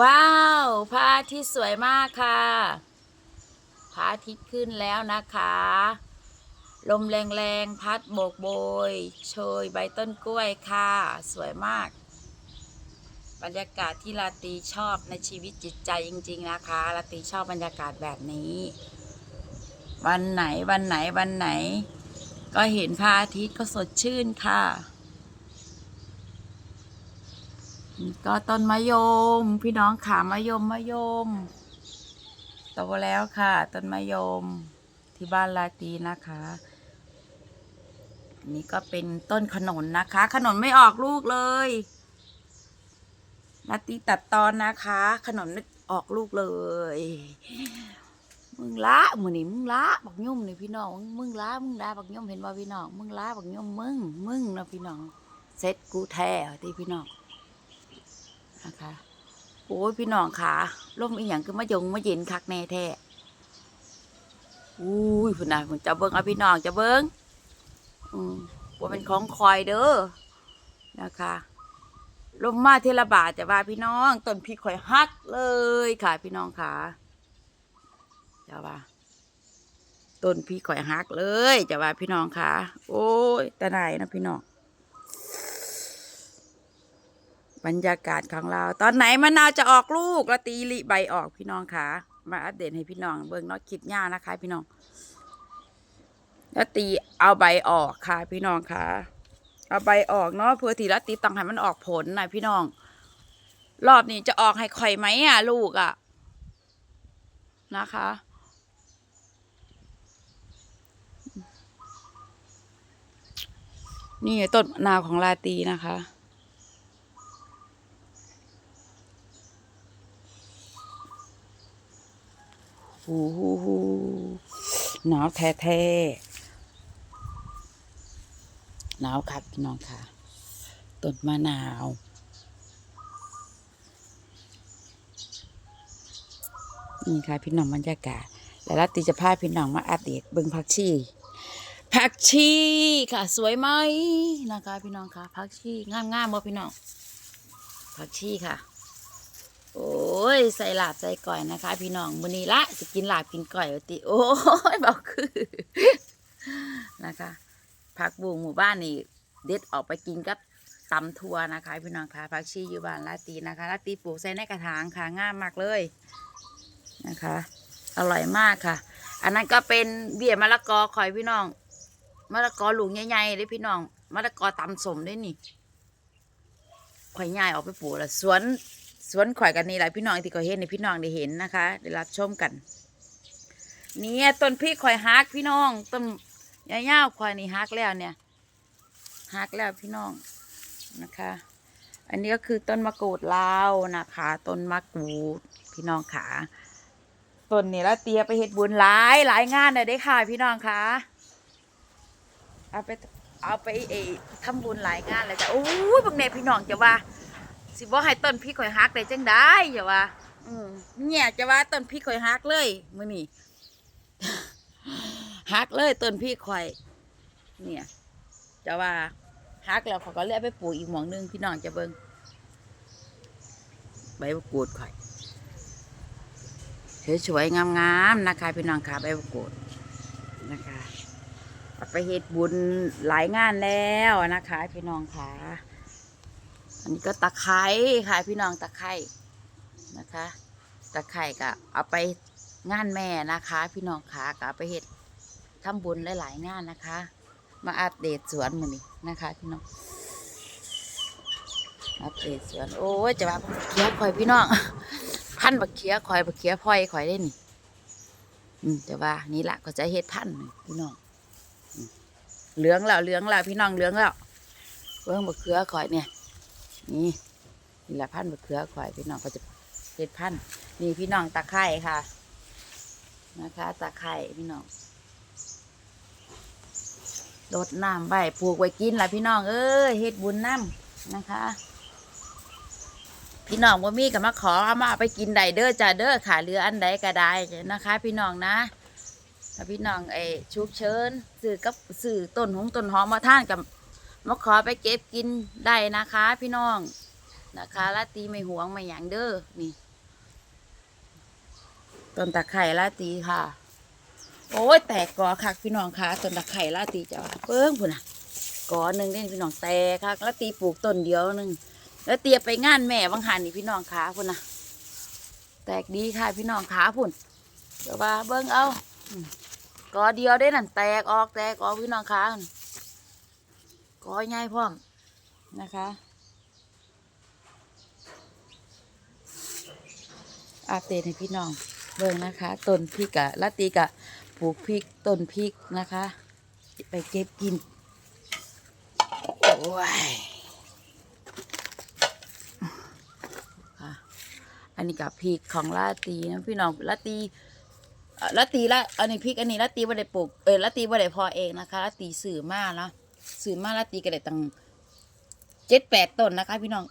ว้าวพระอาทิตย์สวยมากค่ะพระอาทิตย์ขึ้นแล้วนะคะ ลมแรงๆพัดโบกโบยโชยใบต้นกล้วยค่ะ สวยมาก บรรยากาศที่ลาตรีชอบในชีวิตจิตใจจริง ๆ นะคะลาตรีชอบบรรยากาศแบบนี้ วันไหนวันไหนวันไหน ก็เห็นพระอาทิตย์ก็สดชื่นค่ะ ก็ต้นมะยม พี่น้องขามะยมมะยมโตแล้วค่ะ ต้นมะยมที่บ้านลาตีนะคะนี่ก็เป็นต้นขนนนะคะ ขนนไม่ออกลูกเลยลาตีตัดตอนนะคะ ขนนไม่ออกลูกเลย มึงละมือนี่มึงละบักยุ่มนี่พี่น้อง มึงละมึงละบักยุ่มเห็นว่าพี่น้อง มึงละบักยุ่มมึง มึงนะพี่น้องเซ็ตกูแท้ที่พี่น้อง นะคะโอ้ยพี่น้องขาล่มอีหยังคือมะยงมะเย็นคักแน่แท้อุ้ยพุ่นนะจะเบิ้งเอาพี่น้องจะเบิ้งอืมว่าเป็นของคอยเด้อนะคะลมมาเทละบาทจะว่าพี่น้องต้นพริกข่อยฮักเลยค่ะ พี่น้องขาจะว่าต้นพริกข่อยฮักเลยจะว่าพี่น้องขาโอ้ยแต่ไหนนะพี่น้อง บรรยากาศของเรา ตอนไหนมะนาวจะออกลูกล้วตีลิใบออกพี่น้องค่ะ มาอัปเดตให้พี่น้อง เบิ่งนาะคลิปหน้านะคะ พี่น้องล้วตีเอาใบออกค่ะ พี่น้องค่ะ เอาใบออกเนาะเพื่อทีละตีต้องให้มันออกผลนะพี่น้อง รอบนี้จะออกให้ข่อยไหมอะ ลูกอะนะคะนี่ต้นมะนาวของลาตีนะคะ หูหูหูหนาวแท้แท้ๆหนาวครับพี่น้องค่ะต้นมะนาวนี่ค่ะพี่น้องบรรยากาศ แล้วรัตติจะพาพี่น้องมาอัปเดตเบิ้งผักชีผักชีค่ะ สวยไหมนะคะพี่น้องค่ะผักชีงามงามๆบ่พี่น้องผักชีค่ะ โอ้ย ใส่หลาบใส่ก่อยนะคะ พี่น้องมื้อนี้ละจะกินหลาบกินก่อยอติ โอ้ยบอกคือนะคะ ผักบุ้งหมู่บ้านนี่เด็ดออกไปกินกับตำทัวนะคะ พี่น้องค่ะผักชีอยู่บ้านลาตีนะคะลาตีปลูกใส่ในกระถางค่ะง่ามมากเลยนะคะ อร่อยมากค่ะ อันนั้นก็เป็นเบี้ยมะละกอคอยพี่น้องมะละกอหลุงใหญ่ๆเลยพี่น้องมะละกอตำสมด้วยนี่ข่อยใหญ่ออกไปปลูกล้วสวน สวนข่อยกันนี่แหละพี่น้องที่ข่อยเห็นในพี่น้องได้เห็นนะคะได้รับชมกันเนี่ยต้นพริกข่อยฮักพี่น้องต้นยาวๆข่อยนี่ฮักแล้วเนี่ยฮักแล้วพี่น้องนะคะ อันนี้ก็คือต้นมะกรูดลาวนะคะ ต้นมะกรูดพี่น้องขาต้นนี้ละเตียไปเฮ็ดบุญหลายหลายงานเลยได้ค่ะ พี่น้องคะเอาไปเอาไปเอทำบุญหลายงานเลยจ้ะโอ้ยบางแน่พี่น้องจะว่า สิบ่ให้ต้นพริกข่อยฮักได้จังได้อย่าว่าอืมเนี่ยจะว่าต้นพริกข่อยฮักเลยมื้อนี้ฮักเลยต้นพริกข่อย เนี่ย จะว่าฮักแล้วเขาก็เลือกไปปลูกอีกหมองหนึงพี่น้องจะเบิ่งใบมะกรูดข่อยสวยๆงามๆนะคะพี่น้องค่ะใบมะกรูดนะคะไปเฮ็ดบุญหลายงานแล้วนะคะ พี่น้องค่ะ อันนี้ก็ตะไคร้ค่ะพี่น้องตะไคร้นะคะ ตะไคร้ก็เอาไปงานแม่นะคะ พี่น้องขาก็เอาไปเฮ็ดทำบุญหลายๆงานนะคะ มาอัปเดตสวนมือนี้นะคะพี่น้องอัปเดตสวนโอ้จะว่าเขียข่อยพี่น้องพันบักเขียข่อยบักเขียพลอยข่อยได้นี่อืมจะว่านี่แหละก็จะเฮ็ดพันพี่น้องเหลืองแล้วเหลืองแล้วพี่น้องเหลืองแล้วเบิ่งบักเขือข่อยเนี่ย นี่นี่แหละพันธุ์มะเขือข่อยพี่น้องก็จะเห็ดพันนี่พี่น้องตะไคร่ค่ะ นะคะตะไคร่พี่น้องรดน้ำใบปลูกไว้กินละพี่น้องเอ้ยเฮ็ดบุญน้ำนะคะ พี่น้องว่ามีกับมาขอเอามาเอาไปกินได้เด้อจ้าเด้อค่ะเรืออันใดก็ได้นะคะ พี่น้องนะถ้าพี่น้องเออชุกเชิญสื่อกับสื่อต้นหงต้นหอมมาท่านกับ มาขอไปเก็บกินได้นะคะ พี่น้องนะคะละตีไม่หวงไม่หยังเด้อนี่ต้นตะไคร่ลาตีค่ะ โอ้ยแตกกอคักพี่น้องค่ะต้นตะไคร่ลาตีจะว่าเปิ้งพุ่นน่ะกอหนึ่งนี่พี่น้องแตกคักลาตีปลูกต้นเดียวหนึ่งแล้วเตียไปงานแม่บางหันนี่พี่น้องขาพุ่นน่ะ แตกดีค่ะพี่น้องขาพุ่นเดี๋ยวว่าเบิ้งเอากอเดียวได้นั่นแตกออกแตกออกพี่น้องขา กอใหญ่พร้อมนะคะอัปเดตให้พี่น้องเบิ่งนะคะต้นพริกอะละตีกะปลูกพริกต้นพริกนะคะ ไปเก็บกินโอ้ยอันนี้กับพริกของลาตีนะพี่น้องลาตีลาตีละอันนี้พริกอันนี้ลาตีว่าได้ปลูกเออลาตีว่าได้พอเองนะคะลาตีสื่อมาเนาะ สื่อมาลาตีก็ได้ตั้งเจ็ดแปดต้นนะคะ พี่น้อง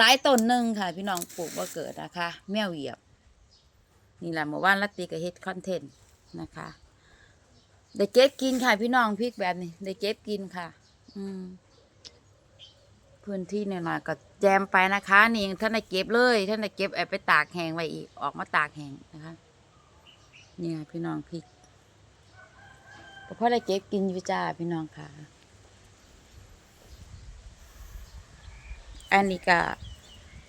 ตายต้นหนึ่งค่ะ พี่น้องปลูกว่าเกิดนะคะ แมวเหยียบ นี่แหละเมื่อวานลาตีก็เฮ็ดคอนเทนต์นะคะได้เก็บกินค่ะ พี่น้องพริกแบบนี้ได้เก็บกินค่ะ อืมพื้นที่หน่อยๆก็แจมไปนะคะนี่ท่านได้เก็บเลยท่านได้เก็บแอบไปตากแห้งไว้อีกออกมาตากแห้งนะคะนี่ค่ะพี่น้องพริก ก็พอได้เก็บกินอยู่จ้าพี่น้องค่ะ อันนี้ก็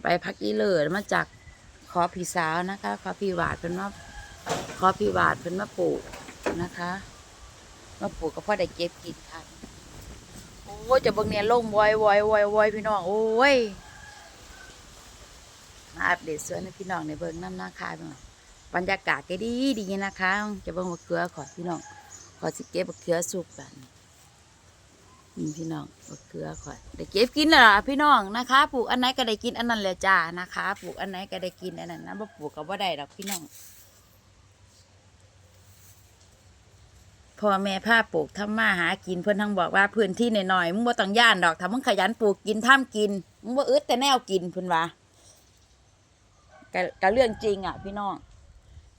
ใบพักอีเลิศมาจากขอพี่สาวนะคะ ขอพี่หวาดเป็นว่าขอพี่หวาดเป็นมาปลูกนะคะมาปลูกก็พอได้เก็บกินค่ะโอ้จะเบิ่งเนี่ยลงวอยวอยวอยวอยพี่น้องโอ้ยมาอัปเดตสวนพี่น้องในเบิ่งน้ำนาคาพี่น้องบรรยากาศก็ดีดีนะคะ จะเบิ่งมะเขือขอพี่น้อง ขอสิเก็บมะเขือสุกแบบนี้นี่พี่น้องมะเขือขอได้เก็บกินแล้วล่ะพี่น้องนะคะปลูกอันไหนก็ได้กินอันนั้นแหละจ้านะคะปลูกอันไหนก็ได้กินอันนั้นนะบ่ปลูกก็บ่ได้ดอกพี่น้องพ่อแม่พาปลูกทำมาหากินเพิ่อนทั้งบอกว่าพื้นที่หน่อยๆมึงบ่ต้องย่านดอกถ้ามึงขยันปลูกกินท่ามกินมึงบ่อึดแต่แนวกินเพิ่นว่าก็ก็เรื่องจริงอะ พี่น้อง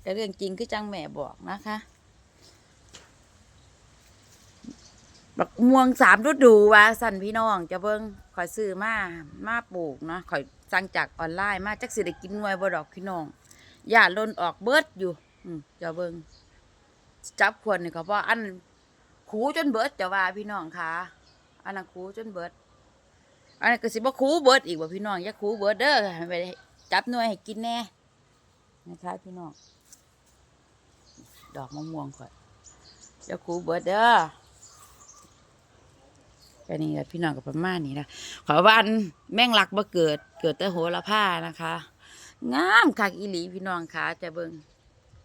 ก็เรื่องจริงคือจังแม่บอกนะคะ บักม่วงสามฤดูว่าสั่นพี่น้องจะเบิ่งขอยซื้อมามาปลูกเนาะขอยสั่งจากออนไลน์มาจักสิได้กินหน่วยบ่ดอกพี่น้องอย่าลนออกเบิดอยู่อืมจะเบิ่งจับควรนี่ก็เพราะอันขูจนเบิดจะว่าพี่น้องค่ะอันนั้นขูจนเบิดอันนั้นก็สิบ่ขูเบิดอีกว่าพี่น้องอย่าขูเบิดเด้อไปจับหน่วยให้กินแน่นะคะพี่น้องดอกมะม่วงก่อนอย่าขูเบิดเด้อ แค่นี้แหละพี่น้องกับประมาณนี้นะขอวันแม่งลักบ่เกิด เกิดแต่โหระพานะคะ งามคักอีหลีพี่น้องค่ะจะเบิง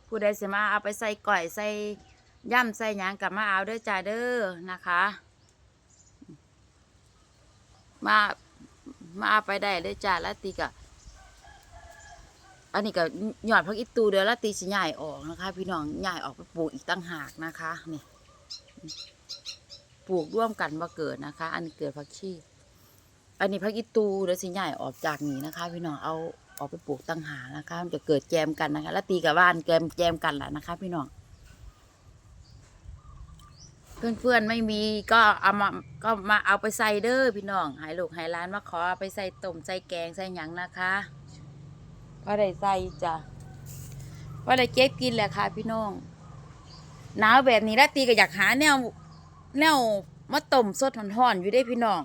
ผู้ใดเสมาเอาไปใส่ก่อยใส่ย่ำใส่หยังกลับมาเอาเด้อจ้าเด้อนะคะ มามาเอาไปได้เลยจ้าละตีกะอันนี้ก็หยอดพักอีตูเดี๋ยวละตีสิใหญ่ออกนะคะ พี่น้องใหญ่ออกไปปลูกอีกตั้งหากนะคะนี่ ปลูกร่วมกันว่าเกิดนะคะ อันเกิดพักชีอันนี้พักอีตูเดี๋ยวสิใหญ่ออกจากนี้นะคะ พี่น้องเอาออกไปปลูกตั้งหานะคะ มันจะเกิดแจมกันนะคะ แล้วตีกับบ้านแจมแจมกันแหละนะคะ พี่น้องเพื่อนๆไม่มีก็เอามาก็มาเอาไปใส่เด้อพี่น้องให้ลูกให้ร้านมาขอาไปใส่ต้มใส่แกงใส่หยังนะคะก็ได้ใส่จ้ะก็ได้เก็บกินแหละค่ะพี่น้องหนาวแบบนี้แล้วตีก็อยากหาแนว แนวมาต้มสดห่อนๆอยู่ได้พี่น้อง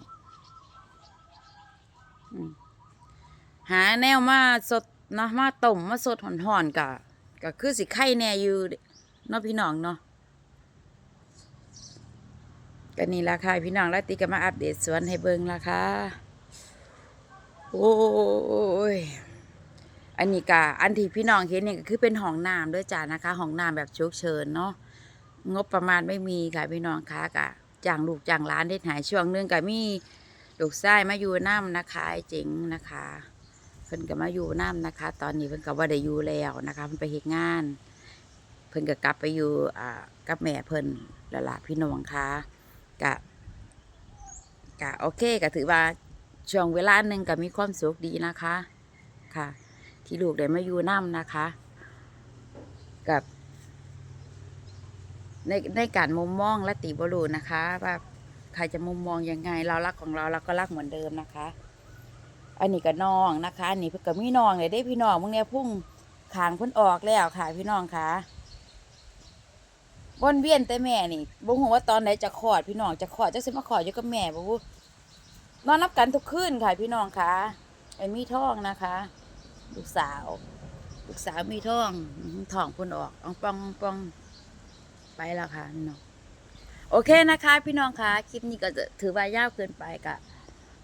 หาแนวมาสดนะมาต้มมาสดห่อนๆกะก็คือสิไข่แน่อยู่เนาะพี่น้องเนาะก็นี่ราคาพี่น้องแล้วติก็มาอัปเดตสวนให้เบิ่งราคาโอ้ยอันนี้กะอันที่พี่น้องเห็นเนี่ยก็คือเป็นห้องน้ำด้วยจ้านะคะห้องน้ำแบบฉุกเฉินเนาะ งบประมาณไม่มีค่ะพี่น้องคะกะจ้างลูกจ้างร้านได้หายช่วงนึงกะมีลูกชายมาอยู่น้ำนะคะไอ้เจ๋งนะคะเพิ่นก็มาอยู่น้ำนะคะ ตอนนี้เพิ่นก็บ่าได้อยู่แล้วนะคะเพิ่นไปเฮ็ดงาน เพิ่นก็กลับไปอยู่อ่ากับแม่เพิ่นและล่ะพี่น้องค่ะกะกะโอเคก็ถือว่าช่วงเวลาหนึ่งก็มีความสุขดีนะคะค่ะ ที่ลูกได้มาอยู่น้ำนะคะ กับ ในในการมุมมองและติบรูนะคะ ว่าใครจะมุมมองยังไง เรารักของเราเราก็รักเหมือนเดิมนะคะ อันนี้ก็น้องนะคะอันนี้เพิ่นก็มีน้องเลยได้พี่น้องมึงเนี่ยพุ่งขางพิ่นออกแล้วค่ะ พี่น้องค่ะวนเวียนแต่แม่นี่บ่ฮู้ว่าตอนไหนจะคลอดพี่น้องจะคลอดจักสิมาคลอดอยู่กับแม่บ่ฮู้นอนนับกันทุกคืนค่ะ พี่น้องค่ะไอ้มีท้องนะคะ ลูกสาว ลูกสาวมีท้องอื้อหือท้องพิ่นออกอองปองอองปอง ไปแล้วค่ะพี่น้องโอเคนะคะ พี่น้องค่ะคลิปนี้ก็จะถือว่ายาวเกินไปก็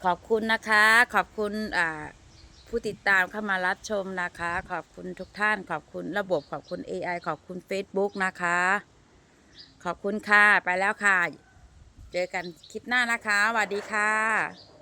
ขอบคุณนะคะ ขอบคุณอ่าผู้ติดตามเข้ามารับชมนะคะ ขอบคุณทุกท่าน ขอบคุณระบบขอบคุณ AI ขอบคุณ Facebook นะคะ ขอบคุณค่ะ ไปแล้วค่ะ เจอกันคลิปหน้านะคะสวัสดีค่ะ